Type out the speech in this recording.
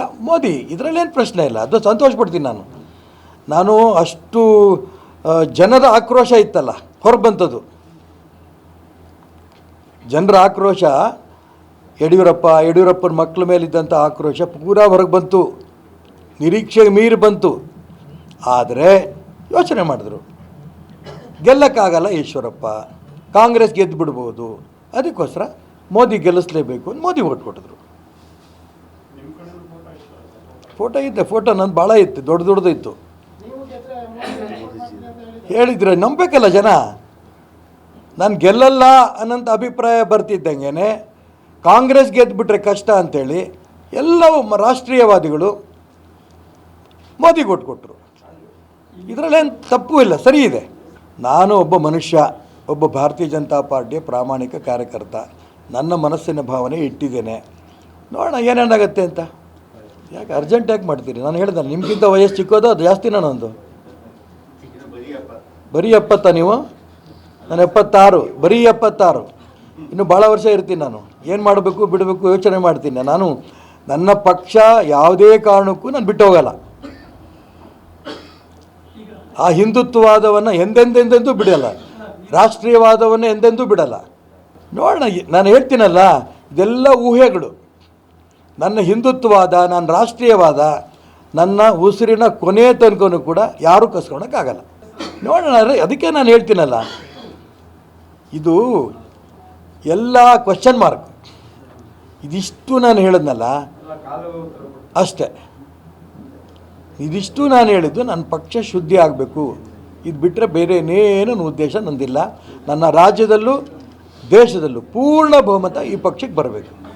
ಕ, ಮೋದಿ ಇದರಲ್ಲೇನು ಪ್ರಶ್ನೆ ಇಲ್ಲ. ಅದು ಸಂತೋಷ ಪಡ್ತೀನಿ ನಾನು. ನಾನು ಅಷ್ಟು ಜನರ ಆಕ್ರೋಶ ಇತ್ತಲ್ಲ ಹೊರಗೆ ಬಂತದ್ದು ಜನರ ಆಕ್ರೋಶ, ಯಡಿಯೂರಪ್ಪ, ಯಡಿಯೂರಪ್ಪನ ಮಕ್ಕಳ ಮೇಲಿದ್ದಂಥ ಆಕ್ರೋಶ ಪೂರಾ ಹೊರಗೆ ಬಂತು. ನಿರೀಕ್ಷೆಗೆ ಮೀರಿ ಬಂತು. ಆದರೆ ಯೋಚನೆ ಮಾಡಿದ್ರು. ಗೆಲ್ಲಕ್ಕಾಗಲ್ಲ ಈಶ್ವರಪ್ಪ. ಕಾಂಗ್ರೆಸ್ ಗೆದ್ದು ಬಿಡ್ಬೋದು ಅದಕ್ಕೋಸ್ಕರ ಮೋದಿ ಗೆಲ್ಲಿಸ್ಲೇಬೇಕು ಅಂತ ಮೋದಿ ಓಟ್ ಕೊಟ್ಟಿದ್ರು. ಫೋಟೋ ಇದ್ದೆ ಫೋಟೋ ನಂದು ಭಾಳ ಇತ್ತು ದೊಡ್ಡ ದೊಡ್ಡದು ಇತ್ತು. ಹೇಳಿದ್ರೆ. ನಂಬಬೇಕಲ್ಲ ಜನ? ನಾನು ಗೆಲ್ಲಲ್ಲ ಅನ್ನೋಂಥ ಅಭಿಪ್ರಾಯ ಬರ್ತಿದ್ದಂಗೆ ಕಾಂಗ್ರೆಸ್ ಗೆದ್ದುಬಿಟ್ರೆ ಕಷ್ಟ ಅಂತೇಳಿ ಎಲ್ಲವೂ ರಾಷ್ಟ್ರೀಯವಾದಿಗಳು ಮೋದಿ ಕೊಟ್ಟು ಕೊಟ್ಟರು ಇದರಲ್ಲೇನು ತಪ್ಪು ಇಲ್ಲ ಸರಿ ಇದೆ. ನಾನು ಒಬ್ಬ ಮನುಷ್ಯ ಒಬ್ಬ ಭಾರತೀಯ ಜನತಾ ಪಾರ್ಟಿಯ ಪ್ರಾಮಾಣಿಕ ಕಾರ್ಯಕರ್ತ. ನನ್ನ ಮನಸ್ಸಿನ ಭಾವನೆ ಇಟ್ಟಿದ್ದೇನೆ. ನೋಡೋಣ, ಏನೇನಾಗತ್ತೆ ಅಂತ. ಯಾಕೆ ಅರ್ಜೆಂಟ್ ಯಾಕೆ ಮಾಡ್ತೀರಿ? ನಾನು ಹೇಳಿದೆ, ನಿಮ್ಗಿಂತ ವಯಸ್ಸು ಚಿಕ್ಕೋದು, ಅದು ಜಾಸ್ತಿ ನಾನೊಂದು ಬರೀ ಎಪ್ಪತ್ತ ನೀವು? ನಾನು ಎಪ್ಪತ್ತಾರು, ಬರೀ ಎಪ್ಪತ್ತಾರು. ಇನ್ನು ಭಾಳ ವರ್ಷ ಇರ್ತೀನಿ ನಾನು. ಏನು ಮಾಡಬೇಕು, ಬಿಡಬೇಕು, ಯೋಚನೆ ಮಾಡ್ತೀನಿ. ನಾನು, ನನ್ನ ಪಕ್ಷ ಯಾವುದೇ ಕಾರಣಕ್ಕೂ ನಾನು ಬಿಟ್ಟು ಹೋಗಲ್ಲ. ಆ ಹಿಂದುತ್ವವಾದವನ್ನು ಎಂದೆಂದೆಂದೆಂದೂ ಬಿಡಲ್ಲ. ರಾಷ್ಟ್ರೀಯವಾದವನ್ನು ಎಂದೆಂದೂ ಬಿಡಲ್ಲ. ನೋಡೋಣ, ನಾನು ಹೇಳ್ತೀನಲ್ಲ, ಇದೆಲ್ಲ ಊಹೆಗಳು. ನನ್ನ ಹಿಂದುತ್ವವಾದ ನನ್ನ ರಾಷ್ಟ್ರೀಯವಾದ, ನನ್ನ ಉಸಿರಿನ ಕೊನೆ ತನಕನೂ ಕೂಡ ಯಾರೂ ಕಸ್ಕೊಳಕ್ಕಾಗಲ್ಲ. ನೋಡೋಣ ಅದಕ್ಕೆ ನಾನು ಹೇಳ್ತೀನಲ್ಲ. ಇದು ಎಲ್ಲ ಕ್ವಶನ್ ಮಾರ್ಕ್ ಇದಿಷ್ಟು ನಾನು ಹೇಳಿದ್ನಲ್ಲ. ಅಷ್ಟೇ. ಇದಿಷ್ಟು ನಾನು ಹೇಳಿದ್ದು ನನ್ನ ಪಕ್ಷ ಶುದ್ಧಿ ಆಗಬೇಕು. ಇದು ಬಿಟ್ಟರೆ ಬೇರೆ ಏನೇನು ಉದ್ದೇಶ ನಂದಿಲ್ಲ. ನನ್ನ ರಾಜ್ಯದಲ್ಲೂ, ದೇಶದಲ್ಲೂ ಪೂರ್ಣ ಬಹುಮತ ಈ ಪಕ್ಷಕ್ಕೆ ಬರಬೇಕು.